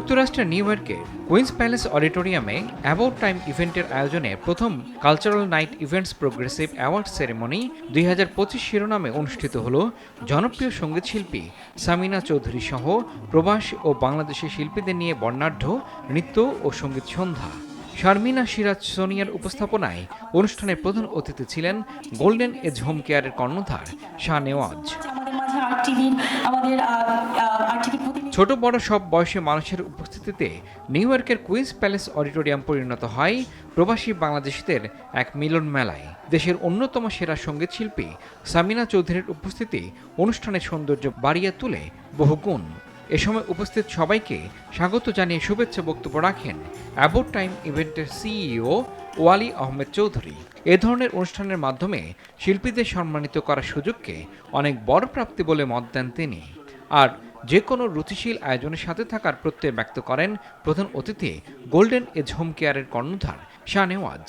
যুক্তরাষ্ট্রের নিউ ইয়র্কের Queens Palace অডিটোরিয়ামে অ্যাবাউট টাইম ইভেন্টের আয়োজনে প্রথম cultural night events progressive award ceremony দুই হাজার পঁচিশ শিরোনামে অনুষ্ঠিত হল। জনপ্রিয় সংগীত শিল্পী সামিনা চৌধুরী সহ প্রবাসী ও বাংলাদেশি শিল্পীদের নিয়ে বর্ণাঢ্য নৃত্য ও সংগীত সন্ধ্যা। শারমিনা সিরাজ সোনিয়ার উপস্থাপনায় অনুষ্ঠানের প্রধান অতিথি ছিলেন গোল্ডেন এজ হোম কেয়ারের কর্ণধার শাহ নেওয়াজ। আমাদের ছোট বড় সব বয়সী মানুষের উপস্থিতিতে নিউ ইয়র্কের কুইন্স প্যালেস অডিটোরিয়াম পরিণত হয় প্রবাসী বাংলাদেশিদের এক মিলন মেলায়। দেশের অন্যতম সেরা সংগীত শিল্পী সামিনা চৌধুরীর উপস্থিতি অনুষ্ঠানের সৌন্দর্য বাড়িয়ে তুলে বহুগুণ এ সময় উপস্থিত সবাইকে স্বাগত জানিয়ে শুভেচ্ছা বক্তব্য রাখেন অ্যাবোট টাইম ইভেন্টের সিইও ওয়ালি আহমেদ চৌধুরী। এ ধরনের অনুষ্ঠানের মাধ্যমে শিল্পীদের সম্মানিত করার সুযোগকে অনেক বড় প্রাপ্তি বলে মত দেন তিনি। আর যে কোনো রুচিশীল আয়োজনের সাথে থাকার প্রত্যয় ব্যক্ত করেন প্রধান অতিথি গোল্ডেন এজ হোম কেয়ারের কর্ণধার শাহনেওয়াজ।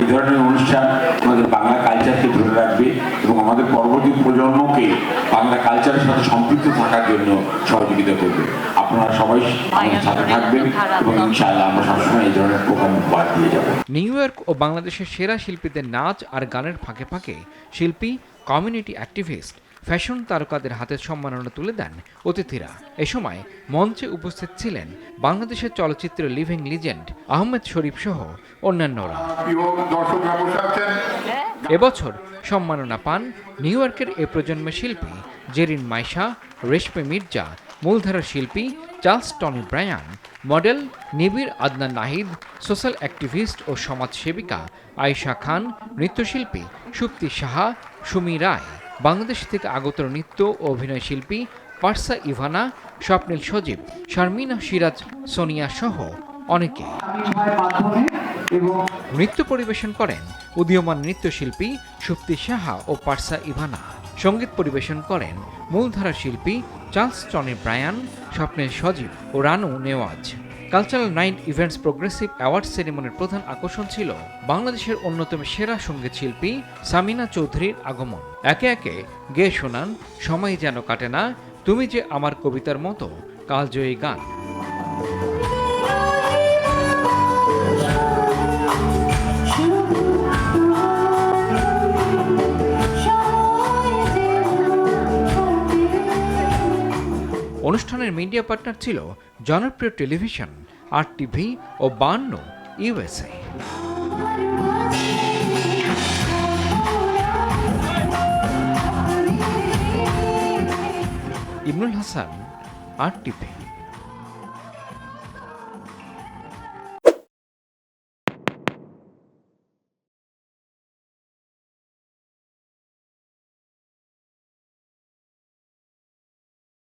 এই ধরনের অনুষ্ঠান আমাদের বাংলা কালচারকে ধরে রাখবে এবং আমাদের পরবর্তী প্রজন্মকে বাংলা কালচারের সাথে সম্পৃক্ত থাকার জন্য সহযোগিতা করবে। আপনারা সবাই আমাদের সাথে থাকবেন এবং ইনশাআল্লাহ আমরা সবসময় এই ধরনের প্রোগ্রাম উপহার দিয়ে যাব। নিউ ইয়র্ক ও বাংলাদেশের সেরা শিল্পীদের নাচ আর গানের ফাঁকে ফাঁকে শিল্পী কমিউনিটি অ্যাক্টিভিস্ট ফ্যাশন তারকাদের হাতে সম্মাননা তুলে দেন অতিথিরা। এ সময় মঞ্চে উপস্থিত ছিলেন বাংলাদেশের চলচ্চিত্র লিভিং লিজেন্ড আহমেদ শরীফ সহ অন্যান্যরা। আছেন। এবছর সম্মাননা পান নিউ ইয়র্কের এ প্রজন্মের শিল্পী জেরিন মাইশা রেশমি মির্জা মূলধারার শিল্পী Charles Tony Bryan model Nibir Adnan Nahid social activist ও সমাজসেবিকা আয়েশা খান নৃত্যশিল্পী সুপ্তি সাহা সুমি রায়। বাংলাদেশ থেকে আগত নৃত্য ও অভিনয় শিল্পী পার্সা ইভানা, স্বপ্নিল সজীব, শারমিনা সিরাজ, সোনিয়া সহ অনেকে। নৃত্য পরিবেশন করেন উদীয়মান নৃত্যশিল্পী সুপ্তি সাহা ও পার্সা ইভানা। সংগীত পরিবেশন করেন মূলধারা শিল্পী চার্লস টনি ব্রায়ান স্বপ্নের সজীব ও Ranu Newaz. Cultural night events progressive award সেরিমনির প্রধান আকর্ষণ ছিল বাংলাদেশের অন্যতম সেরা সংগীত শিল্পী সামিনা চৌধুরীর আগমন। একে একে, গে শোনান সময় যেন কাটে না, তুমি যে আমার কবিতার মতো কালজয়ী গান। অনুষ্ঠানের মিডিয়া পার্টনার ছিল জনপ্রিয় টেলিভিশন আর টিভি ও বান্ন USA Imrul Hasan R TV